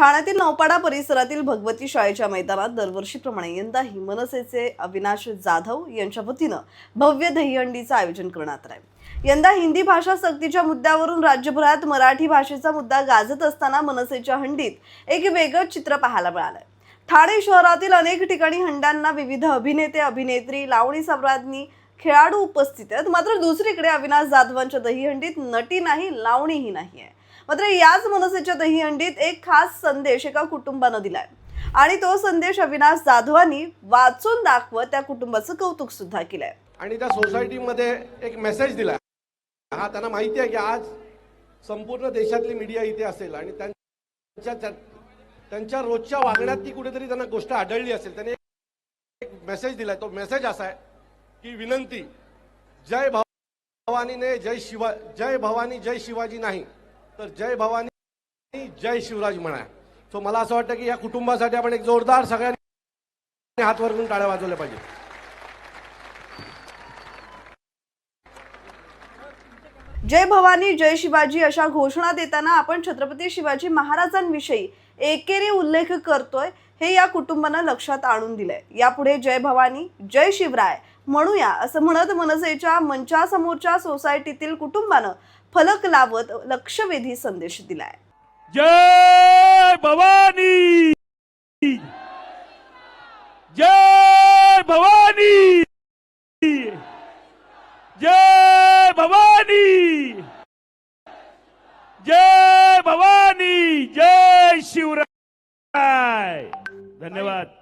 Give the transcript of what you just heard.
ठाण्यातील नौपाडा परिसरातील भगवती शाळेच्या मैदानात दरवर्षीप्रमाणे यंदाही मनसेचे अविनाश जाधव यांच्या वतीनं भव्य दहीहंडीचं आयोजन करण्यात आलं आहे यंदा हिंदी भाषा सक्तीच्या मुद्द्यावरून राज्यभरात मराठी भाषेचा मुद्दा गाजत असताना मनसेच्या हंडीत एक वेगळं चित्र पाहायला मिळालंय. ठाणे शहरातील अनेक ठिकाणी हंड्यांना विविध अभिनेते अभिनेत्री लावणी सम्राज्ञी खेळाडू उपस्थित आहेत. मात्र दुसरीकडे अविनाश जाधवांच्या दहीहंडीत नटी नाही लावणीही नाही आहे. मात्र याच मनसेच्या दहीहंडीत एक खास संदेश एका कुटुंबानं दिलाय. आणि तो संदेश अविनाश जाधवांनी वाचून दाखवत त्या कुटुंबाचं कौतुक सुद्धा केलंय. आणि त्या सोसायटीमध्ये एक मेसेज दिला हा त्यांना माहिती आहे की आज संपूर्ण देशातली मीडिया इथे असेल आणि त्यांच्या त्यांच्या रोजच्या वागण्यात ती कुठेतरी त्यांना गोष्ट आढळली असेल. त्यांनी एक मेसेज दिलाय. तो मेसेज असा आहे की विनंती. जय भवानीने जय शिवा जय भवानी जय शिवाजी नाही तर जय भवानी जय शिवराज म्हणा सो मला असं वाटतं की या कुटुंबासाठी आपण एक जोरदार सगळ्यांनी हात वर टाळ्या वाजवल्या पाहिजे. जय भवानी जय शिवाजी अशा घोषणा देताना आपण छत्रपती शिवाजी महाराजांविषयी एकेरी उल्लेख करतोय हे या कुटुंबानं लक्षात आणून दिलंय. यापुढे जय भवानी जय शिवराय म्हणूया असं म्हणत मनसेच्या मंचासमोरच्या सोसायटीतील कुटुंबानं फलक लावत लक्षवेधी संदेश दिलाय. जय भवानी! जय भवानी! जय भवानी! जय भवानी! जय शिवराय! धन्यवाद.